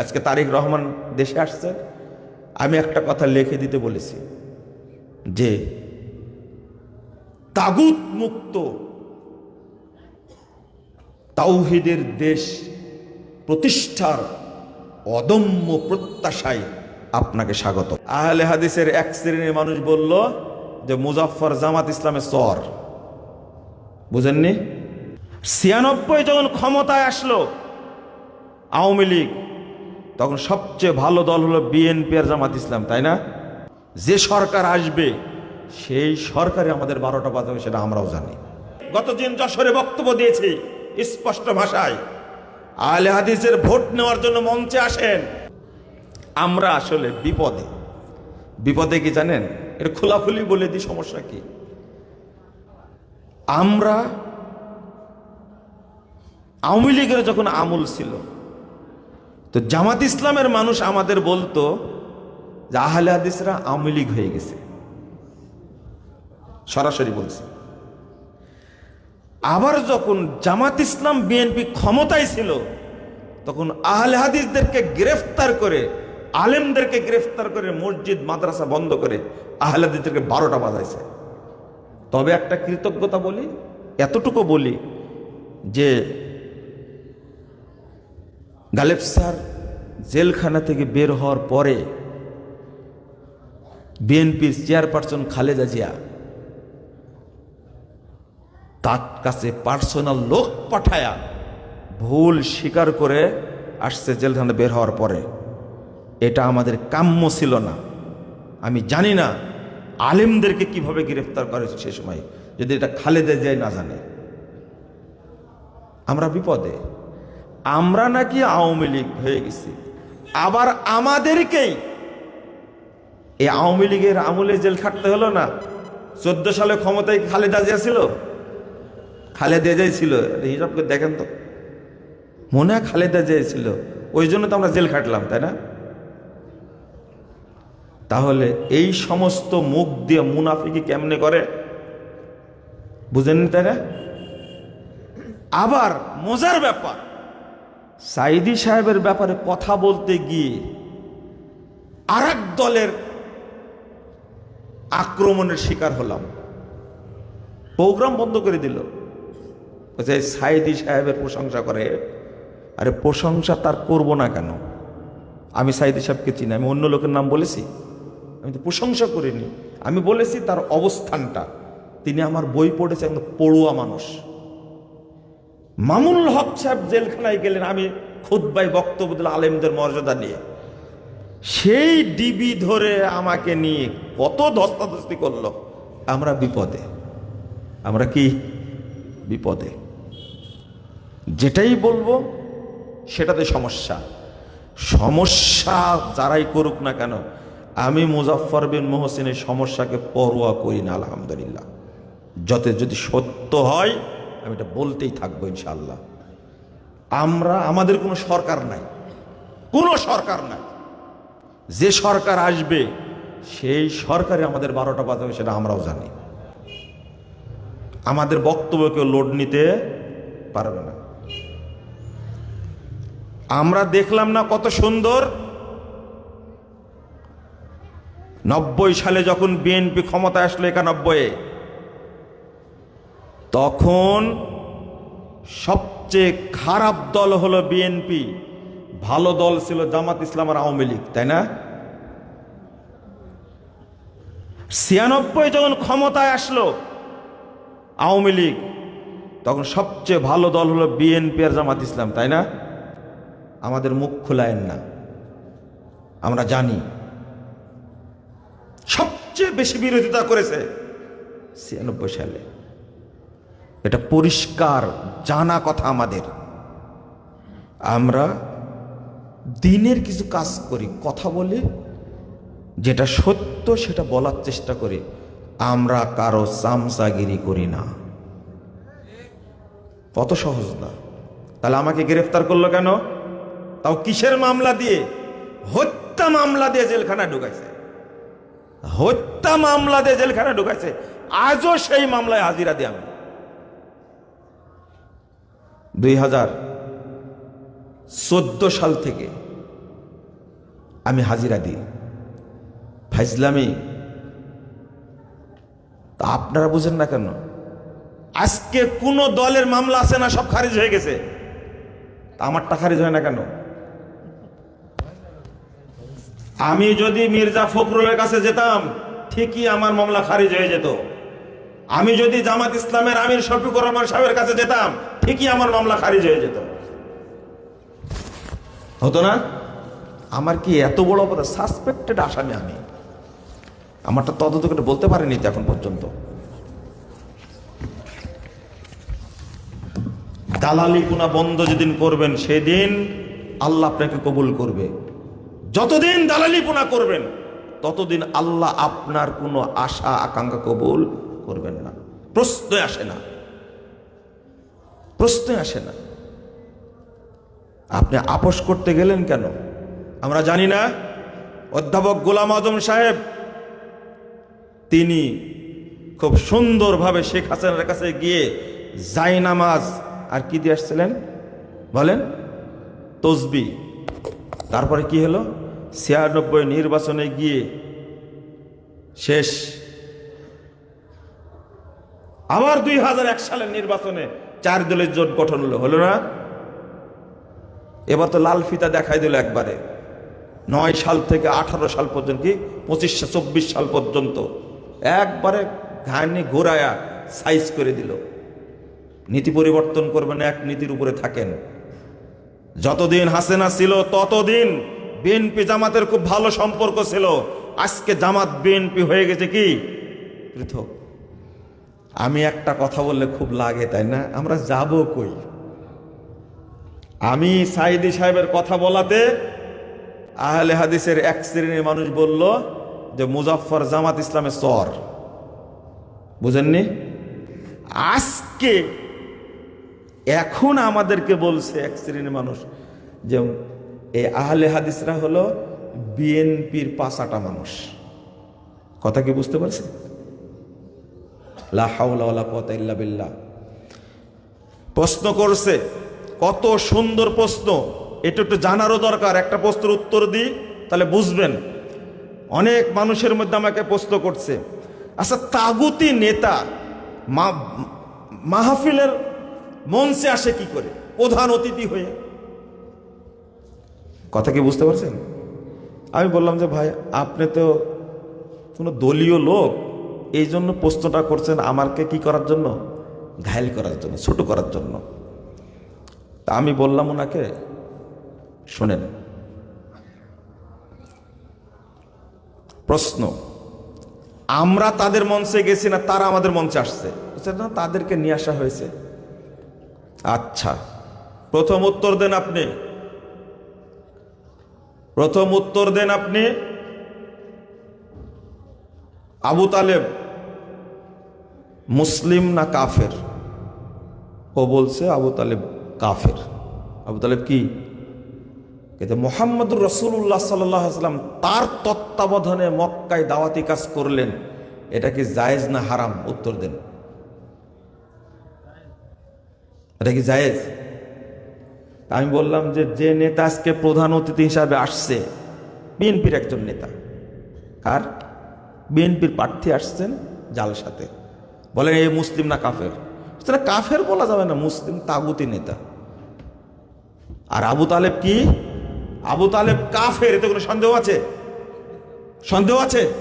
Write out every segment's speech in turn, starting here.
আজকে তারিক রহমান দেশে আসছে, আমি একটা কথা লিখে দিতে বলেছি যে তাগুত মুক্ত তাওহিদের দেশ প্রতিষ্ঠার অদম্য প্রত্যাশায় আপনাকে স্বাগত। আহলে হাদিসের এক শ্রেণির মানুষ বলল যে, মুজাফফর জামাত ইসলামের সর বুঝেননি? ছিয়ানব্বই যখন ক্ষমতায় আসলো, আওয়ামী লীগ তখন সবচেয়ে ভালো দল হলো বিএনপি আর জামাত ইসলাম, তাই না? যে সরকার আসবে, সেই সরকারে আমাদের বারোটা বাজাবে, সেটা আমরাও জানি। গতদিন যশোরে বক্তব্য দিয়েছি, স্পষ্ট ভাষায়। আলে হাদিসের ভোট নেওয়ার জন্য মঞ্চে আসেন। আমরা আসলে বিপদে। বিপদে কি জানেন? এটা খোলাখুলি বলে দিই, সমস্যা কি? আমরা আওয়ামী লীগের যখন আমল ছিল তো জামাত ইসলামের মানুষ আমাদের বলতো যে আহলে হাদিসরা আওয়ামী লীগ হয়ে গেছে। সরাসরি বলছে। আবার যখন জামাত ইসলাম বিএনপি ক্ষমতায় ছিল, তখন আহলে হাদিসদেরকে গ্রেফতার করে, আলেমদেরকে গ্রেফতার করে মসজিদ, মাদ্রাসা বন্ধ করে আহলে হাদিসদেরকে বারোটা বাজাইছে। তবে একটা কৃতজ্ঞতা বলি, এতটুকু বলি যে গালেব স্যার, জেলখানা থেকে বের হওয়ার পরে বিএনপির চেয়ারপারসন খালেদা জিয়া তার কাছে পার্সোনাল লোক পাঠায়া ভুল স্বীকার করে আসছে জেলখানা বের হওয়ার পরে। এটা আমাদের কাম্য ছিল না। আমি জানি না আলেমদেরকে কীভাবে গ্রেফতার করে সে সময়, যদি এটা খালেদা জিয়াই না জানে। আমরা বিপদে। আমরা নাকি আওয়ামী লীগ হয়ে গেছি। আবার আমাদেরকেই। এই আওয়ামী লীগের আমলে জেল খাটতে হলো না। চোদ্দ সালে ক্ষমতায় খালেদা জিয়া ছিল? খালেদা জিয়াই ছিল। হিসাব করে দেখেন তো। মনে হয় খালেদা জিয়াই ছিল। ওই জন্য তো আমরা জেল খাটলাম, তাই না? তাহলে এই সমস্ত মুখ দিয়ে মুনাফিকি কেমনে করে? বুঝেননি তাই না আবার মজার ব্যাপার। সাইদি সাহেবের ব্যাপারে কথা বলতে গিয়ে আর দলের আক্রমণের শিকার হলাম। প্রোগ্রাম বন্ধ করে দিল। সাইদি সাহেবের প্রশংসা করে, আরে প্রশংসা তার করব না কেন? আমি সাইদি সাহেবকে চিনি, আমি অন্য লোকের নাম বলেছি। আমি তো প্রশংসা করিনি। আমি বলেছি তার অবস্থানটা। তিনি আমার বই পড়েছে, একদম পড়ুয়া মানুষ। মামুনুল হক সাহেব জেলখানায় গেলেন আমি খুদ্বাই বক্তব্য দিল আলেমদের মর্যাদা নিয়ে। সেই ডিবি ধরে আমাকে নিয়ে কত ধস্তাধস্তি করল। আমরা বিপদে। আমরা কি বিপদে? যেটাই বলব, সেটাতে সমস্যা। সমস্যা যারাই করুক না কেন, আমি মুজাফফর বিন মোহসিনের সমস্যাকে পরোয়া করি না, আলহামদুলিল্লাহ। যত যদি সত্য হয় আমি এটা বলতেই থাকব ইনশাল্লাহ আমরা, আমাদের কোনো সরকার নাই। কোনো সরকার নাই। যে সরকার আসবে, সেই সরকারে আমাদের বারোটা বাজাবে, সেটা আমরাও জানি। আমাদের বক্তব্য কেউ লোড নিতে পারবে না। আমরা দেখলাম না কত সুন্দর? নব্বই সালে যখন বিএনপি ক্ষমতায় আসলো একানব্বইয়ে তখন সবচেয়ে খারাপ দল হলো বিএনপি। ভালো দল ছিল জামাত ইসলাম আর আওয়ামী লীগ, তাই না? ছিয়ানব্বই যখন ক্ষমতায় আসলো আওয়ামী লীগ, তখন সবচেয়ে ভালো দল হলো বিএনপি আর জামাত ইসলাম, তাই না? আমাদের মুখ খোলায়েন না। আমরা জানি। সবচেয়ে বেশি বিরোধিতা করেছে ছিয়ানব্বই সালে। এটা পরিষ্কার, জানা কথা আমাদের। আমরা দিনের কিছু কাজ করি, কথা বলে, যেটা সত্য সেটা বলার চেষ্টা করি। আমরা কারও চামচাগিরি করি না। কত সহজ না। তাহলে আমাকে গ্রেফতার করল কেন? তাও কিসের মামলা দিয়ে? হত্যা মামলা দিয়ে জেলখানা ঢুকাইছে। হত্যা মামলা দিয়ে জেলখানা ঢুকাইছে। আজও সেই মামলায় হাজিরা দিই আমি। দুই হাজার চোদ্দ সাল থেকে আমি হাজিরা দিই। ফাইজলামি, তা আপনারা বুঝেন না কেন? আজকে কোনো দলের মামলা আছে না সব খারিজ হয়ে গেছে? আমারটা খারিজ হয় না কেন? আমি যদি মির্জা ফখরুলের কাছে যেতাম, ঠিকই আমার মামলা খারিজ হয়ে যেত। আমি যদি জামাত ইসলামের আমির শফিকুর রহমান সাহেবের কাছে যেতাম, ঠিকই আমার মামলা খারিজ হয়ে যেত। হতো না? আমার কি এত বড় অপরাধ? সাসপেক্টেড আসামি আমি। আমারটা তদন্ত করে বলতে পারিনি তো এখন পর্যন্ত। দালালি গুণা বন্ধ যেদিন করবেন, সেদিন আল্লাহ আপনাকে কবুল করবে। যতদিন দালালি পুনা করবেন, ততদিন আল্লাহ আপনার কোনো আশা, আকাঙ্ক্ষা কবুল করবেন না। প্রশ্ন আসে না। প্রশ্ন আসে না। আপনি আপোষ করতে গেলেন কেন? আমরা জানি না। অধ্যাপক গোলাম আজম সাহেব, তিনি খুব সুন্দরভাবে শেখ হাসিনার কাছে গিয়ে জাই নামাজ আর কি দিয়ে আসছিলেন? বলেন। তসবি। তারপরে কি হলো? ছিয়ানব্বই নির্বাচনে গিয়ে শেষ আবার দুই হাজার এক সালের নির্বাচনে চার দলের জোট গঠন হলো হলো না? এবার তো লাল ফিতা দেখাই দিল একবারে। নয় সাল থেকে আঠারো সাল পর্যন্ত কি? পঁচিশ চব্বিশ সাল পর্যন্ত একবারে ঘানি ঘোরায়া সাইজ করে দিল। নীতি পরিবর্তন করবেন, এক নীতির উপরে থাকেন। যতদিন হাসেনা ছিল, ততদিন বিএনপি জামাতের খুব ভালো সম্পর্ক ছিল। আজকে জামাত বিএনপি হয়ে গেছে কি? পৃথক। আমি একটা কথা বললে খুব লাগে, তাই না? আমরা যাব কই? আমি সাইদি সাহেবের কথা বলাতে আহলে হাদিসের এক শ্রেণির মানুষ বলল যে, মুজাফফর জামাত ইসলামের সর বুঝেননি? আজকে এখন আমাদেরকে বলছে এক শ্রেণির মানুষ যে এই আহলে হাদিসরা হলো বিএনপির পাঁচাটা মানুষ। কথা কি বুঝতে পারছেন? লা হাওলা ওয়ালা বিল্লাহ। প্রশ্ন করছে, কত সুন্দর প্রশ্ন। এটা একটু জানারও দরকার, একটা প্রশ্নের উত্তর দিই, তাহলে বুঝবেন। অনেক মানুষের মধ্যে আমাকে প্রশ্ন করছে আচ্ছা তাগুতি নেতা মাহফিলের মঞ্চে আসে কি করে? প্রধান অতিথি হয়ে। কথা কি বুঝতে পারছেন? আমি বললাম যে, ভাই, আপনি তো কোনো দলীয় লোক। এই জন্য প্রশ্নটা করছেন আমাকে কি করার জন্য? ঘায়ল করার জন্য, ছোট করার জন্য। তা আমি বললাম ওনাকে, শোনেন, প্রশ্ন, আমরা তাদের মঞ্চে গেছি না, তারা আমাদের মঞ্চে আসছে? তাদেরকে নিয়ে আসা হয়েছে। আচ্ছা প্রথম উত্তর দেন আপনি। প্রথম উত্তর দেন আপনি। আবু তালেব মুসলিম না কাফের? ও বলছে, আবু তালেব কাফের। আবু তালেব কি? কিন্তু মোহাম্মদুর রসুল্লাহ সাল্লাম তার তত্ত্বাবধানে মক্কায় দাওয়াতি কাজ করলেন, এটা কি জায়েজ না হারাম? উত্তর দেন। এটা কি জায়েজ? আমি বললাম যে যে নেতা আজকে প্রধান অতিথি হিসাবে আসছে, বিএনপির একজন নেতা। আর বিএনপির প্রার্থী আসছেন জালসাতে বলেন এই মুসলিম না কাফের? সেটা কাফের বলা যাবে না, মুসলিম তাগুতি নেতা। আর আবু তালেব কি? আবু তালেব কাফের, এতে কোনো সন্দেহ আছে? সন্দেহ আছে?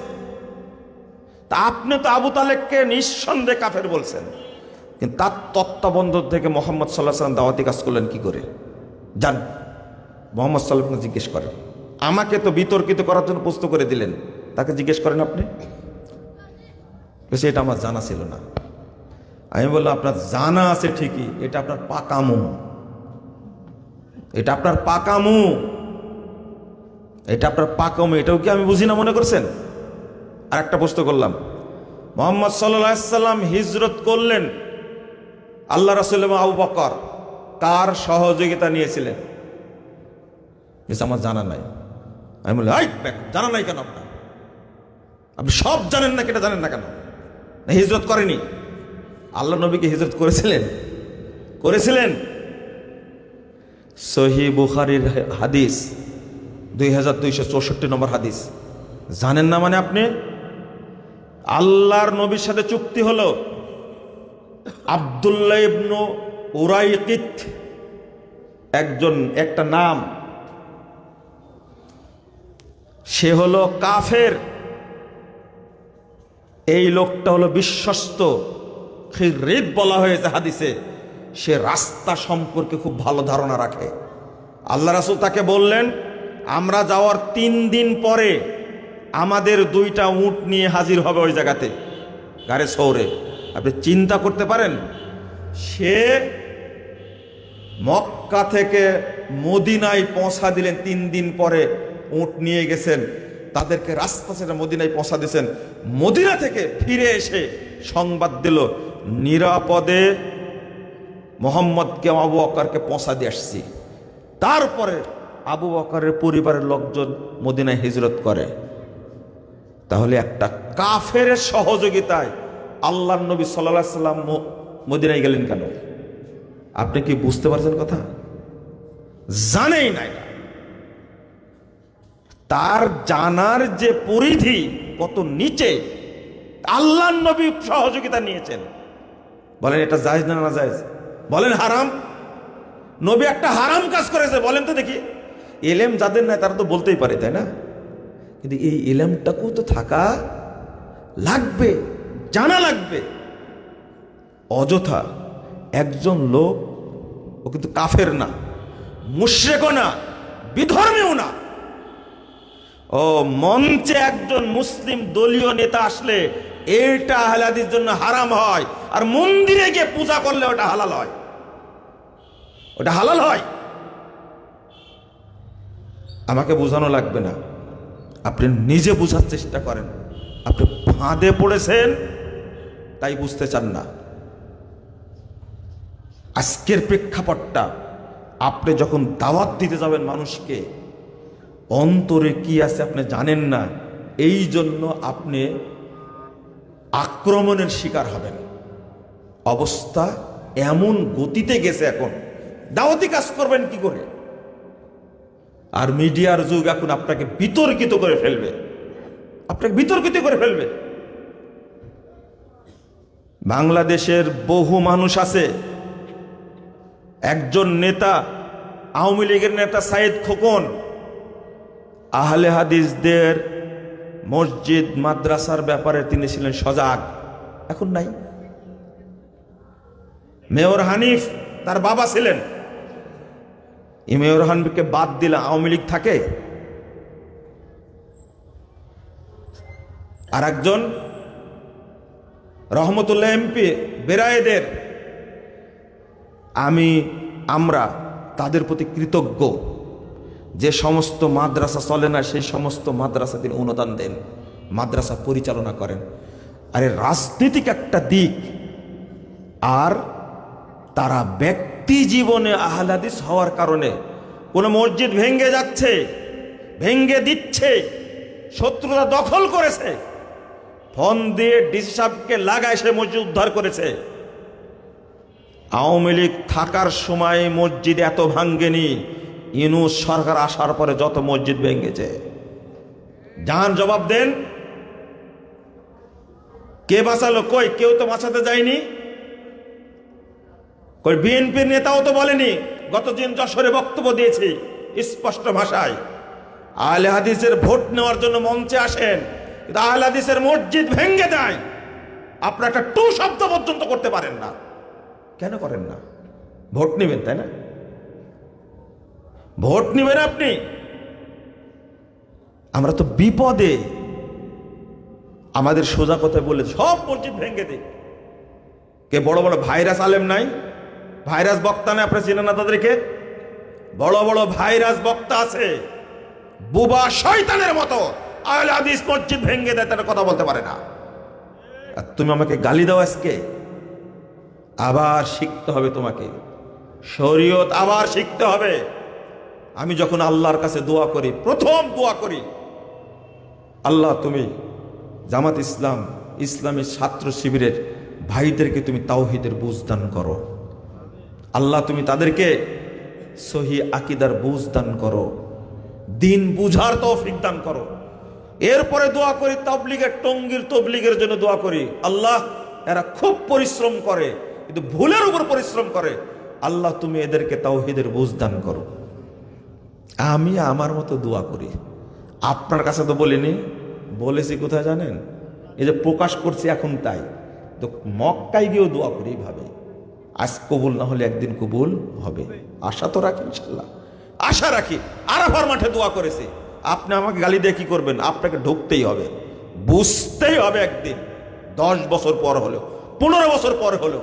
তা আপনি তো আবু তালেবকে নিঃসন্দেহে কাফের বলছেন। কিন্তু তার তত্ত্বাবন্ধ থেকে মোহাম্মদ সাল্লাহ সাল্লাম দাওয়াতি কাজ করলেন কি করে? যান, মোহাম্মদ সাল্লামকে জিজ্ঞেস করেন। আমাকে তো বিতর্কিত করার জন্য প্রস্তুত করে দিলেন। তাকে জিজ্ঞেস করেন আপনি। বলছে, এটা আমার জানা ছিল না। আমি বললাম আপনার জানা আছে ঠিকই এটা আপনার পাকামো এটা আপনার পাকামো এটা আপনার পাকামো এটাও কি আমি বুঝি না মনে করছেন? আর একটা প্রশ্ন করলাম মোহাম্মদ সাল্লাম হিজরত করলেন আল্লাহ রাসুল আবু বকর কার সহযোগিতা নিয়েছিলেন? আমার জানা নাই। আমি বললাম "এই, ব্যাক, জানা নাই কেন আপনার? আপনি সব জানেন না কেটা জানেন না কেন? হিজরত করেনি। আল্লাহ নবীকে হিজরত করেছিলেন? করেছিলেন? সহি বুখারির হাদিস, দুই হাজার দুইশো চৌষট্টি নম্বর হাদিস। জানেন না মানে আপনি? আল্লাহর নবীর সাথে চুক্তি হলো আবদুল্লাহ ইবনু উরাইকিত একজন, একটা নাম। সে হলো কাফের। এই লোকটা হলো বিশ্বস্ত। খিরিদ বলা হয়েছে হাদিসে, সে রাস্তা সম্পর্কে খুব ভালো ধারণা রাখে। আল্লাহ রাসুল তাকে বললেন, আমরা যাওয়ার তিন দিন পরে আমাদের দুইটা উট নিয়ে হাজির হবে ওই জায়গাতে গাড়ে সৌরে আপনি চিন্তা করতে পারেন, সে মক্কা থেকে মদিনায় পৌঁছা দিলেন তিন দিন পরে, উট নিয়ে গেছেন। তাদেরকে রাস্তা সেটা মদিনায় পৌঁছা দিয়েছেন। মদিনা থেকে ফিরে এসে সংবাদ দিল, নিরাপদে মোহাম্মদকে, আবু বকরকে পৌঁছা দিয়ে আসছি। তারপরে আবু বকরের পরিবারের লোকজন মদিনায় হিজরত করে। তাহলে একটা কাফের সহযোগিতায় আল্লাহ নবী সাল্লাহ সাল্লাম মদিনায় গেলেন কেন? আপনি কি বুঝতে পারছেন কথা? জানেই না তার জানার যে পরিধি কত নিচে আল্লাহ নবী সহযোগিতা নিয়েছেন। বলেন, এটা জায়েজ না না জায়েজ বলেন, হারাম? নবী একটা হারাম কাজ করেছে, বলেন তো দেখি। এলেম যাদের নাই, তারা তো বলতেই পারে, তাই না? কিন্তু এই এলেমটাকেও তো থাকা লাগবে, জানা লাগবে। অযথা একজন লোক, ও কিন্তু কাফের না, মুশ্রেকও না, বিধর্মেও না। ও মঞ্চে একজন মুসলিম দলীয় নেতা আসলে এটা আহলাদির জন্য হারাম হয়। আর মন্দিরে গিয়ে পূজা করলে ওটা হালাল হয়। ওটা হালাল হয়। আমাকে বোঝানো লাগবে না। আপনি নিজে বোঝার চেষ্টা করেন। আপনি ফাঁদে পড়েছেন, তাই বুঝতে চান না। আজকের প্রেক্ষাপটটা আপনি যখন দাওয়াত দিতে যাবেন মানুষকে অন্তরে কি আছে আপনি জানেন না, এই জন্য আপনি আক্রমণের শিকার হবেন। অবস্থা এমন গতিতে গেছে এখন। দাওয়াতি কাজ করবেন কি করে? আর মিডিয়ার যুগ এখন আপনাকে বিতর্কিত করে ফেলবে। আপনাকে বিতর্কিত করে ফেলবে। বাংলাদেশের বহু মানুষ আছে। একজন নেতা, আওয়ামী লীগের নেতা সাইদ খোকন আহলে হাদিসদের মসজিদ, মাদ্রাসার ব্যাপারে তিনি ছিলেন সজাগ। এখন নাই। মেয়র হানিফ তার বাবা ছিলেন। মেয়র হানিফকে বাদ দিলে আওয়ামী লীগ থাকে। আর একজন রহমতুল্লাহ এমপি বেরায়েদের। আমি, আমরা তাদের প্রতি কৃতজ্ঞ। যে সমস্ত মাদ্রাসা চলে না, সেই সমস্ত মাদ্রাসা তিনি অনুদান দেন, মাদ্রাসা পরিচালনা করেন। আরে রাজনীতিক একটা দিক। আর তারা ব্যক্তি জীবনে আহলাদিস হওয়ার কারণে কোনো মসজিদ ভেঙ্গে যাচ্ছে ভেঙ্গে দিচ্ছে শত্রুরা দখল করেছে, ফোন দিয়ে ডিসি লাগায় সে মসজিদ উদ্ধার করেছে। আওয়ামী লীগ থাকার সময় মসজিদ এত ভাঙ্গেনি ইনুস সরকার আসার পরে যত মসজিদ ভেঙেছে। যান জবাব দেন, কে বাঁচালো? কই? কেউ তো বাঁচাতে যায়নি? কই, বিএনপির নেতাও তো বলেনি। গত দিন যশোরে বক্তব্য দিয়েছি, স্পষ্ট ভাষায়। আহলে হাদিসের ভোট নেওয়ার জন্য মঞ্চে আসেন, কিন্তু আহলে হাদিসের মসজিদ ভেঙ্গে দেয়। আপনারা একটা টু শব্দ পর্যন্ত করতে পারেন না। কেন করেন না? ভোট নেবেন, তাই না? ভোট নেবেন আপনি। আমরা তো বিপদে। আমাদের সোজা কথায় বলে সব মসজিদ ভেঙে দে কে বড় বড় ভাইরাস আলেম নাই? ভাইরাস বক্তা নাই আপনি চিনেন না তাদেরকে? বড় বড় ভাইরাস বক্তা আছে। বুবা শয়তানের মতো। হাদিস মসজিদ ভেঙে দেয় তারা কথা বলতে পারে না। আর তুমি আমাকে গালি দাও আজকে। আবার শিখতে হবে তোমাকে। শরীয়ত আবার শিখতে হবে। আমি যখন আল্লাহর কাছে দোয়া করি, প্রথম দোয়া করি, আল্লাহ তুমি জামাত ইসলাম, ইসলামী ছাত্র শিবিরের ভাইদেরকে তুমি তাওহিদের বুঝ দান করো। আল্লাহ তুমি তাদেরকে সহি আকিদার বুঝ দান করো। দিন বুঝার তৌফিক দান করো। এরপরে দোয়া করি, তাবলিগের টঙ্গির তবলিগের জন্য দোয়া করি। আল্লাহ, এরা খুব পরিশ্রম করে, কিন্তু ভুলের উপর পরিশ্রম করে। আল্লাহ তুমি এদেরকে তাওহিদের বুঝ দান করো। আমি আমার মতো দোয়া করি। আপনার কাছে তো বলিনি, বলেছি কোথায় জানেন? এই যে প্রকাশ করছি এখন তাই। তো মক্কায় গিয়েও দোয়া করি এইভাবে। আজ কবুল না হলে একদিন কবুল হবে। আশা তো রাখি ইনশাল্লাহ আশা রাখি। আরাফার মাঠে দোয়া করেছি। আপনি আমাকে গালি দিয়ে কি করবেন? আপনাকে ঢুকতেই হবে। বুঝতেই হবে একদিন। দশ বছর পর হলেও, পনেরো বছর পর হলেও।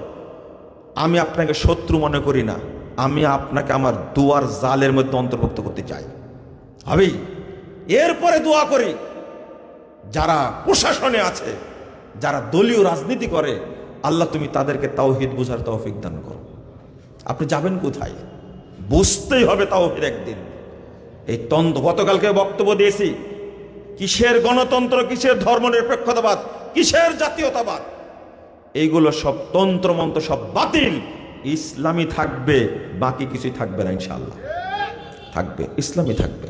আমি আপনাকে শত্রু মনে করি না। আমি আপনাকে আমার দুয়ার জালের মধ্যে অন্তর্ভুক্ত করতে চাই। হবেই এরপরে দোয়া করি। যারা প্রশাসনে আছে, যারা দলীয় রাজনীতি করে, আল্লাহ তুমি তাদেরকে তাওহিদ বুঝার তৌফিক দান করো। আপনি যাবেন কোথায়? বুঝতেই হবে তাওহিদ একদিন। এই তন্ত্র গতকালকে বক্তব্য দিয়েছি, কিসের গণতন্ত্র, কিসের ধর্মনিরপেক্ষতাবাদ, কিসের জাতীয়তাবাদ? এইগুলো সব তন্ত্রমন্ত্র, সব বাতিল। ইসলামী থাকবে, বাকি কিছুই থাকবে না ইনশাল্লাহ থাকবে, ইসলামী থাকবে।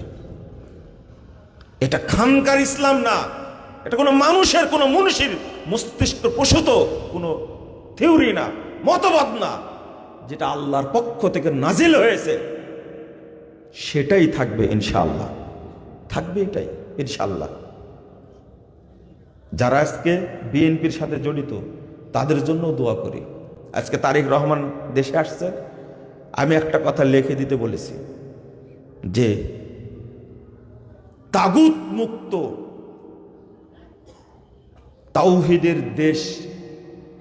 এটা খানকার ইসলাম না। এটা কোনো মানুষের, কোনো মনীষীর মস্তিষ্ক প্রসূত, কোনো থিওরি না, মতবাদ না। যেটা আল্লাহর পক্ষ থেকে নাজিল হয়েছে, সেটাই থাকবে ইনশাআল্লাহ। থাকবে এটাই, ইনশাআল্লাহ। যারা আজকে বিএনপির সাথে জড়িত, তাদের জন্য দোয়া করি। আজকে তারিক রহমান দেশে আসছে, আমি একটা কথা লিখে দিতে বলেছি যে, তাগুত মুক্ত তাওহিদের দেশ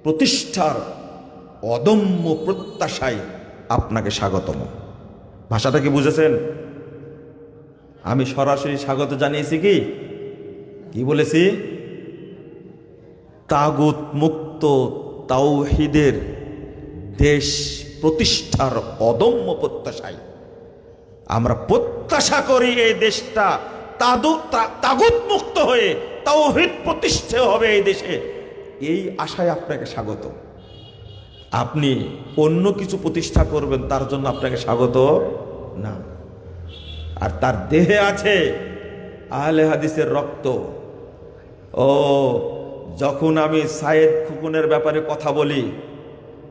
প্রতিষ্ঠার অদম্য প্রত্যাশায় আপনাকে স্বাগতম। ভাষাটা কি বুঝেছেন? আমি সরাসরি স্বাগত জানিয়েছি কি? কি বলেছি? তাগুত মুক্ত তাওহিদের দেশ প্রতিষ্ঠার অদম্য প্রত্যাশায়। আমরা প্রত্যাশা করি এই দেশটা তাগুত মুক্ত হয়ে তাওহিদ প্রতিষ্ঠা হবে এই দেশে। এই আশায় আপনাকে স্বাগত। আপনি অন্য কিছু প্রতিষ্ঠা করবেন, তার জন্য আপনাকে স্বাগত। না। আর তার দেহে আছে আহলে হাদিসের রক্ত। ও, যখন আমি সায়েদ খুকুনের ব্যাপারে কথা বলি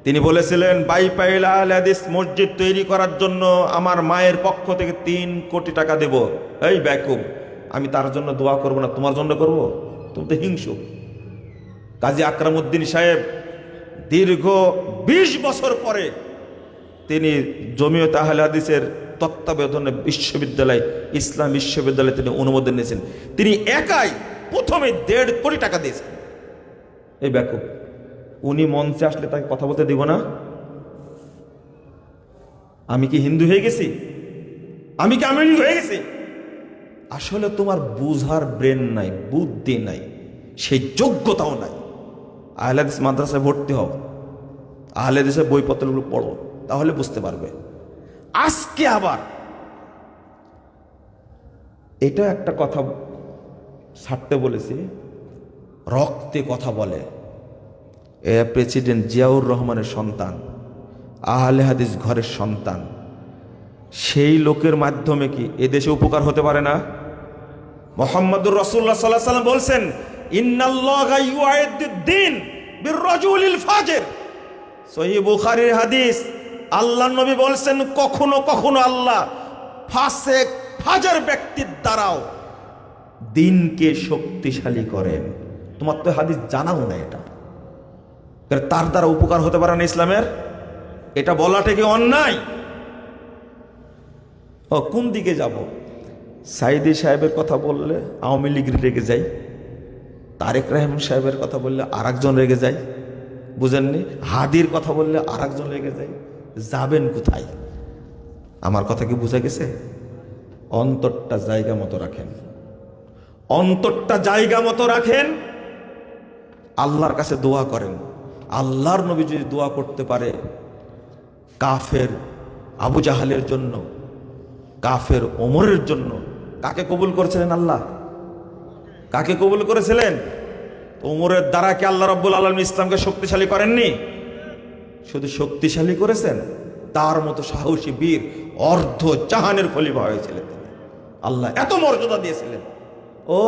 তিনি বলেছিলেন বাইপাইল আহলে হাদিস মসজিদ তৈরি করার জন্য আমার মায়ের পক্ষ থেকে তিন কোটি টাকা দেব। এই ব্যাকুম, আমি তার জন্য দোয়া করব না, তোমার জন্য করব? তুমি তো হিংসুক কাজী আকরামউদ্দিন সাহেব দীর্ঘ ২০ বছর পরে তিনি জমিয়ত আহলে হাদিসের তত্ত্বাবধানে বিশ্ববিদ্যালয়, ইসলাম বিশ্ববিদ্যালয়ে তিনি অনুমোদন নিয়েছেন। তিনি একাই প্রথমে দেড় কোটি টাকা দিয়েছেন। এই ব্যাকুব উনি মঞ্চে আসলে তাকে কথা বলতে দিব না? আমি কি হিন্দু হয়ে গেছি? আমি কি আমেরিক হয়ে গেছি? আসলে তোমার বুঝার ব্রেন নাই, বুদ্ধি নাই, সেই যোগ্যতাও নাই। আহলাদিস মাদ্রাসায় ভর্তি হও। আহলাদিসের বইপত্রগুলো পড়ো, তাহলে বুঝতে পারবে। আজকে আবার এটা একটা কথা ছাড়তে বলেছি, রক্তে কথা বলে। এ প্রেসিডেন্ট জিয়াউর রহমানের সন্তান, আহলে হাদিস ঘরের সন্তান। সেই লোকের মাধ্যমে কি এদেশে উপকার হতে পারে না? মোহাম্মদুর রসুল্লাহ সাল্লাহ সাল্লাম বলছেন হাদিস বলছেন, কখনো কখনো আল্লাহ ব্যক্তির দ্বারাও দিনকে শক্তিশালী করেন। তোমার তো হাদিস জানাও না এটা। তার দ্বারা উপকার হতে পারে না ইসলামের? এটা বলাটা কি অন্যায়? ও, কোন দিকে যাব? সাইদি সাহেবের কথা বললে আওয়ামী লীগ রেগে যাই তারেক রহমান সাহেবের কথা বললে আর রেগে যায়। বুঝেননি? হাদির কথা বললে আর একজন রেগে যায়। যাবেন কোথায়? আমার কথা কি বুঝা গেছে? অন্তরটা জায়গা মতো রাখেন। অন্তরটা জায়গা মতো রাখেন। আল্লাহর কাছে দোয়া করেন। আল্লাহর নবী যদি দোয়া করতে পারে, কাফের আবু জাহালের জন্য, কাফের ওমরের জন্য, কাকে কবুল করেছিলেন আল্লাহ? কাকে কবুল করেছিলেন? ওমরের দ্বারা কি আল্লাহ রব্বুল আলম ইসলামকে শক্তিশালী করেননি? শুধু শক্তিশালী করেছেন, তার মতো সাহসী বীর, অর্ধ জাহানের খলিফা হয়েছিলেন আল্লাহ এত মর্যাদা দিয়েছিলেন। ও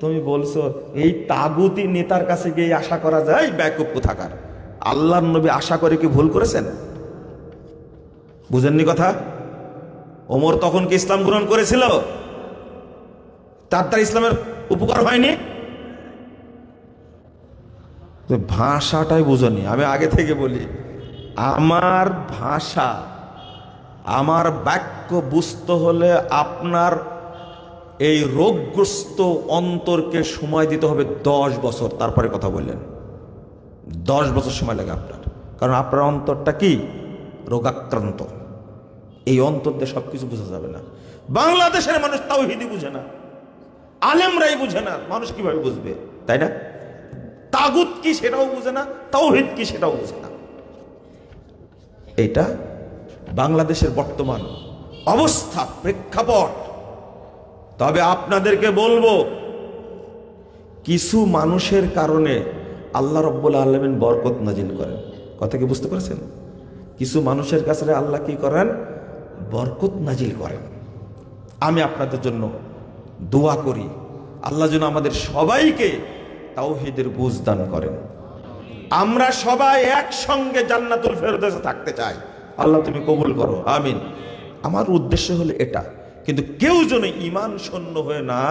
তুমি বলছো, এই তাগুতি নেতার কাছে গিয়ে আশা করা যায়? ব্যাকুপ থাকার আল্লাহর নবী আশা করে কি ভুল করেছেন? বুঝেননি কথা? ওমর তখন কি ইসলাম গ্রহণ করেছিল? তার তার ইসলামের উপকার হয়নি? ভাষাটাই বুঝনি আমি আগে থেকে বলি। আমার ভাষা, আমার বাক্য বুঝতে হলে আপনার এই রোগগ্রস্ত অন্তরকে সময় দিতে হবে দশ বছর। তারপরে কথা বললেন। দশ বছর সময় লাগে আপনার। কারণ আপনার অন্তরটা কি? রোগাক্রান্ত। এই অন্তর দিয়ে সব কিছু বোঝা যাবে না। বাংলাদেশের মানুষ তাও হিদি বুঝে না। আলেমরাই বুঝে না। মানুষ কীভাবে বুঝবে? তাই না? তাগুত কি সেটাও বুঝে না, তাওহিদ কি সেটাও বুঝে না। এটা বাংলাদেশের বর্তমান অবস্থা, প্রেক্ষাপট। তবে আপনাদেরকে বলব, কিছু মানুষের কারণে আল্লাহ রব্বুল আলমিন বরকত নাজিল করেন। কথা কি বুঝতে পারছেন? কিছু মানুষের কাছে আল্লাহ কি করেন? বরকত নাজিল করেন। আমি আপনাদের জন্য দোয়া করি। আল্লাহ যেন আমাদের সবাইকে তাওহিদের বুঝ দান করেন। আমরা সবাই একসঙ্গে জান্নাতুল ফেরদৌসে থাকতে চাই। আল্লাহ তুমি কবুল করো। আমিন। আমার উদ্দেশ্য হলো এটা। কিন্তু কেউ যেন ইমান শূন্য হয়ে না